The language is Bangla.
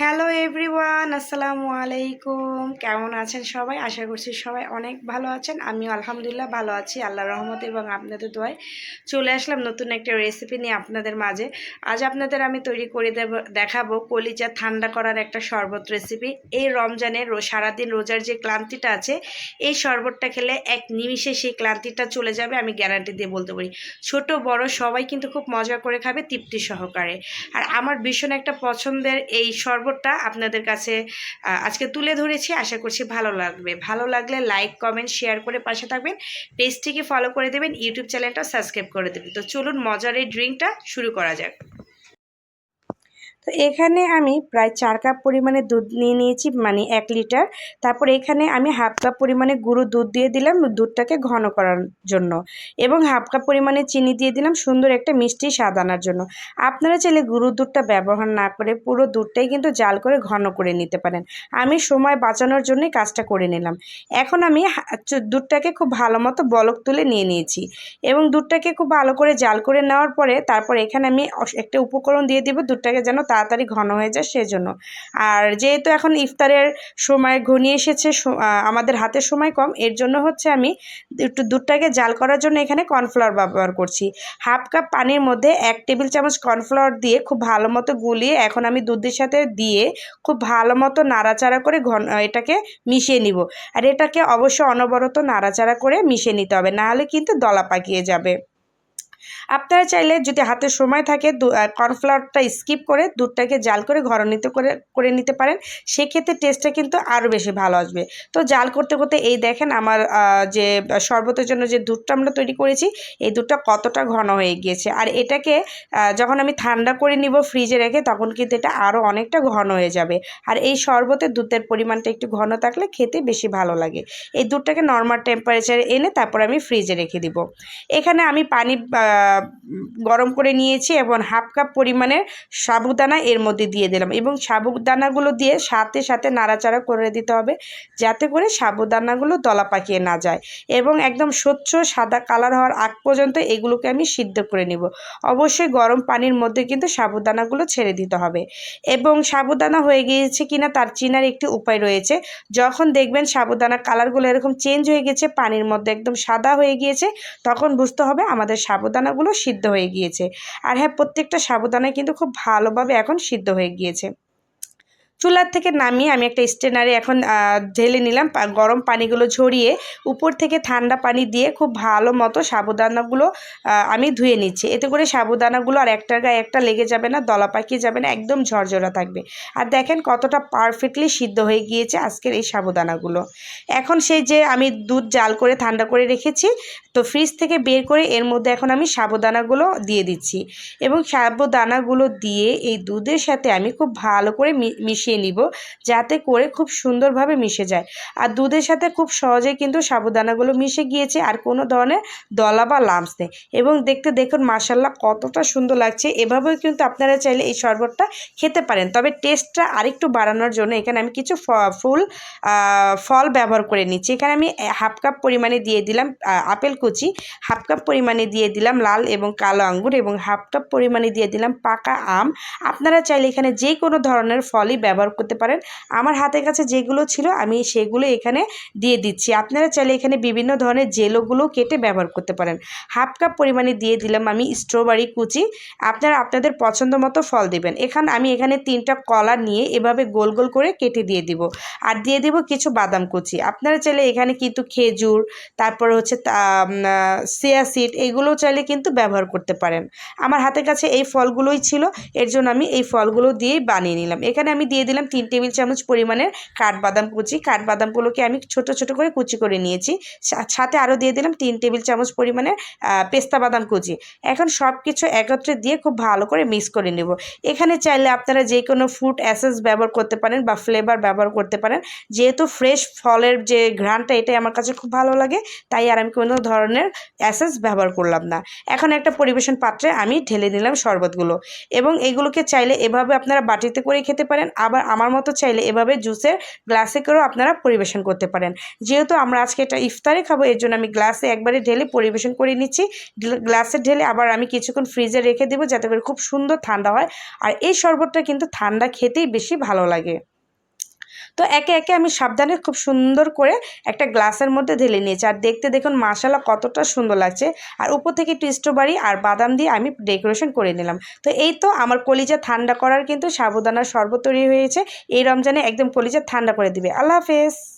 হ্যালো এভরিওয়ান আসসালামু আলাইকুম কেমন আছেন সবাই? আশা করছি সবাই অনেক ভালো আছেন। আমিও আলহামদুলিল্লাহ ভালো আছি। আল্লাহ রহমত এবং আপনাদের দোয়ায় চলে আসলাম নতুন একটা রেসিপি নিয়ে আপনাদের মাঝে। আজ আপনাদের আমি তৈরি করে দেব, দেখাবো কলিজা ঠান্ডা করার একটা শরবত রেসিপি এই রমজানে সারাদিন রোজার যে ক্লান্তিটা আছে, এই শরবতটা খেলে এক নিমিষে সেই ক্লান্তিটা চলে যাবে, আমি গ্যারান্টি দিয়ে বলতে পারি। ছোট, বড় সবাই কিন্তু খুব মজা করে খাবে, তৃপ্তি সহকারে। আর আমার ভীষণ একটা পছন্দের এই শরবতটা আপনাদের কাছে আজকে তুলে ধরেছি। আশা করছি ভালো লাগবে। ভালো লাগলে লাইক কমেন্ট শেয়ার করে পাশে থাকবেন। পেজটিকে ফলো করে দেবেন। ইউটিউব চ্যানেলটা সাবস্ক্রাইব করে দেবেন। তো চলুন মজার এই ড্রিঙ্কটা শুরু করা যাক। তো এখানে আমি প্রায় চার কাপ পরিমাণে দুধ নিয়ে নিয়েছি মানে এক লিটার। তারপর এখানে আমি হাফ কাপ পরিমাণে গুঁড়ো দুধ দিয়ে দিলাম দুধটাকে ঘন করার জন্য এবং হাফ কাপ পরিমাণে চিনি দিয়ে দিলাম সুন্দর একটা মিষ্টি স্বাদ আনার জন্য। আপনারা চাইলে গুঁড়ো দুধটা ব্যবহার না করে পুরো দুধটাই কিন্তু জাল করে ঘন করে নিতে পারেন। আমি সময় বাঁচানোর জন্যই কাজটা করে নিলাম। এখন আমি দুধটাকে খুব ভালো মতো বলক তুলে নিয়ে নিয়েছি এবং দুধটাকে খুব ভালো করে জাল করে নেওয়ার পরে তারপর এখানে আমি একটা উপকরণ দিয়ে দিব দুধটাকে যেন তাড়াতাড়ি ঘন হয়ে যায় সেজন্য। আর যেহেতু এখন ইফতারের সময় ঘনিয়ে এসেছে আমাদের হাতে সময় কম, এর জন্য হচ্ছে আমি একটু দুধটাকে জাল করার জন্য এখানে কর্নফ্লাওয়ার ব্যবহার করছি। হাফ কাপ পানির মধ্যে এক টেবিল চামচ কর্নফ্লাওয়ার দিয়ে খুব ভালো মতো গুলিয়ে এখন আমি দুধের সাথে দিয়ে খুব ভালো মতো নাড়াচাড়া করে ঘন এটাকে মিশিয়ে নিব। আর এটাকে অবশ্যই অনবরত নাড়াচাড়া করে মিশিয়ে নিতে হবে, নাহলে কিন্তু দলা পাকিয়ে যাবে। আপনারা চাইলে যদি হাতে সময় থাকে কর্নফ্লাওয়ারটা স্কিপ করে দুধটাকে জাল করে ঘরনিত করে করে নিতে পারেন। সেক্ষেত্রে টেস্টটা কিন্তু আরও বেশি ভালো আসবে। তো জাল করতে করতে এই দেখেন আমার যে শরবতের জন্য যে দুধটা আমরা তৈরি করেছি, এই দুধটা কতটা ঘন হয়ে গিয়েছে। আর এটাকে যখন আমি ঠান্ডা করে নিব ফ্রিজে রেখে, তখন কিন্তু এটা আরও অনেকটা ঘন হয়ে যাবে। আর এই শরবতে দুধের পরিমাণটা একটু ঘন থাকলে খেতে বেশি ভালো লাগে। এই দুধটাকে নর্মাল টেম্পারেচারে এনে তারপর আমি ফ্রিজে রেখে দিব। এখানে আমি পানি গরম করে নিয়েছি এবং হাফ কাপ পরিমাণের সাবুদানা এর মধ্যে দিয়ে দিলাম এবং সাবুদানাগুলো দিয়ে সাথে সাথে নাড়াচাড়া করে দিতে হবে যাতে করে সাবুদানাগুলো দলা পাকিয়ে না যায় এবং একদম স্বচ্ছ সাদা কালার হওয়ার আগ পর্যন্ত এগুলোকে আমি সিদ্ধ করে নিব। অবশ্যই গরম পানির মধ্যে কিন্তু সাবুদানাগুলো ছেড়ে দিতে হবে এবং সাবুদানা হয়ে গিয়েছে কিনা তার চিনার একটি উপায় রয়েছে। যখন দেখবেন সাবুদানা কালারগুলো এরকম চেঞ্জ হয়ে গেছে, পানির মধ্যে একদম সাদা হয়ে গিয়েছে, তখন বুঝতে হবে আমাদের সাবুদানাগুলো সিদ্ধ হয়ে গিয়েছে। আর হ্যাঁ প্রত্যেকটা সাবুদানাই কিন্তু খুব ভালোভাবে এখন সিদ্ধ হয়ে গিয়েছে। চুলার থেকে নামিয়ে আমি একটা স্টেনারে এখন ঢেলে নিলাম গরম পানিগুলো ঝরিয়ে উপর থেকে ঠান্ডা পানি দিয়ে খুব ভালো মতো সাবুদানাগুলো আমি ধুয়ে নিচ্ছি। এতে করে সাবুদানাগুলো আর একটার গায়ে একটা লেগে যাবে না, দলা পাকিয়ে যাবে না, একদম ঝরঝরা থাকবে। আর দেখেন কতটা পারফেক্টলি সিদ্ধ হয়ে গিয়েছে আজকের এই সাবুদানাগুলো। এখন সেই যে আমি দুধ জাল করে, ঠান্ডা করে রেখেছি, তো ফ্রিজ থেকে বের করে এর মধ্যে এখন আমি সাবুদানাগুলো দিয়ে দিচ্ছি। এবং সাবুদানাগুলো দিয়ে এই দুধের সাথে আমি খুব ভালো করে মি- মিশিয়ে নিব, যাতে করে খুব সুন্দরভাবে মিশে যায়। আর দুধের সাথে খুব সহজেই কিন্তু সাবুদানাগুলো মিশে গিয়েছে আর কোনো ধরনের দলা বা লামস নেই। এবং দেখতে দেখুন মাসাল্লাহ কতটা সুন্দর লাগছে। এভাবেও কিন্তু আপনারা চাইলে এই শরবতটা খেতে পারেন। তবে টেস্টটা আরেকটু বাড়ানোর জন্য এখানে আমি কিছু ফুল ফল ব্যবহার করে নিচ্ছি। এখানে আমি হাফ কাপ পরিমাণে দিয়ে দিলাম আপেল কুচি, হাফ কাপ পরিমাণে দিয়ে দিলাম লাল এবং কালো আঙ্গুর এবং হাফ কাপ পরিমাণে দিয়ে দিলাম পাকা আম। আপনারা চাইলে এখানে যে কোনো ধরনের ফলই ব্যবহার করতে পারেন। আমার হাতের কাছে যেগুলো ছিল, আমি সেগুলো এখানে দিয়ে দিচ্ছি। আপনারা চাইলে এখানে বিভিন্ন ধরনের জেলোগুলো কেটে ব্যবহার করতে পারেন। হাফ কাপ পরিমাণে দিয়ে দিলাম আমি স্ট্রবেরি কুচি। আপনারা আপনাদের পছন্দ মতো ফল দিবেন। এখানে, আমি এখানে তিনটা কলা নিয়ে এভাবে গোল গোল করে কেটে দিয়ে দিব। আর দিয়ে দিব কিছু বাদাম কুচি। আপনারা চাইলে এখানে কিন্তু খেজুর, তারপর হচ্ছে সিয়া সিড এগুলো চাইলে কিন্তু ব্যবহার করতে পারেন। আমার হাতের কাছে এই ফলগুলোই ছিল। এর জন্য আমি এই ফলগুলো দিয়েই বানিয়ে নিলাম। এখানে আমি দিয়ে দিলাম তিন টেবিল চামচ পরিমাণের কাঠবাদাম কুচি। কাঠবাদামগুলোকে আমি ছোট ছোট করে কুচি করে নিয়েছি। সাথে আরও দিয়ে দিলাম তিন টেবিল চামচ পরিমাণের আহ, পেস্তা বাদাম কুচি। এখন সব কিছু একত্রে দিয়ে খুব ভালো করে মিক্স করে নেব। এখানে চাইলে আপনারা যে কোনো ফুড অ্যাসেন্স ব্যবহার করতে পারেন বা ফ্লেভার ব্যবহার করতে পারেন। যেহেতু ফ্রেশ ফলের যে ঘ্রাণটা এটাই আমার কাছে খুব ভালো লাগে তাই আর আমি কোনো ধরনের অ্যাসেন্স ব্যবহার করলাম না। এখন একটা পরিবেশন পাত্রে আমি ঢেলে নিলাম শরবতগুলো। এবং এগুলোকে চাইলে এভাবে আপনারা বাটিতে করে খেতে পারেন। আবার আবার আমার মতো চাইলে এভাবে জুসের গ্লাসে করেও আপনারা পরিবেশন করতে পারেন। যেহেতু আমরা আজকে এটা ইফতারে খাব, এর জন্য আমি গ্লাসে একবারে ঢেলে পরিবেশন করে নিচ্ছি। গ্লাসে ঢেলে আবার আমি কিছুক্ষণ ফ্রিজে রেখে দেবো যাতে করে খুব সুন্দর ঠান্ডা হয়। আর এই শরবতটা কিন্তু ঠান্ডা খেতেই বেশি ভালো লাগে। তো একে একে আমি সাবধানে খুব সুন্দর করে একটা গ্লাসের মধ্যে ঢেলে নিয়েছি। আর দেখতে দেখুন মাসালা কতটা সুন্দর লাগছে। আর উপর থেকে একটু স্ট্রবেরি আর বাদাম দিয়ে আমি ডেকোরেশন করে নিলাম। তো এই তো আমার কলিজা ঠান্ডা করার কিন্তু সাবুদানার শরবত তৈরি হয়েছে। এই রমজানে একদম কলিজা ঠান্ডা করে দিবে। আল্লাহ হাফেজ।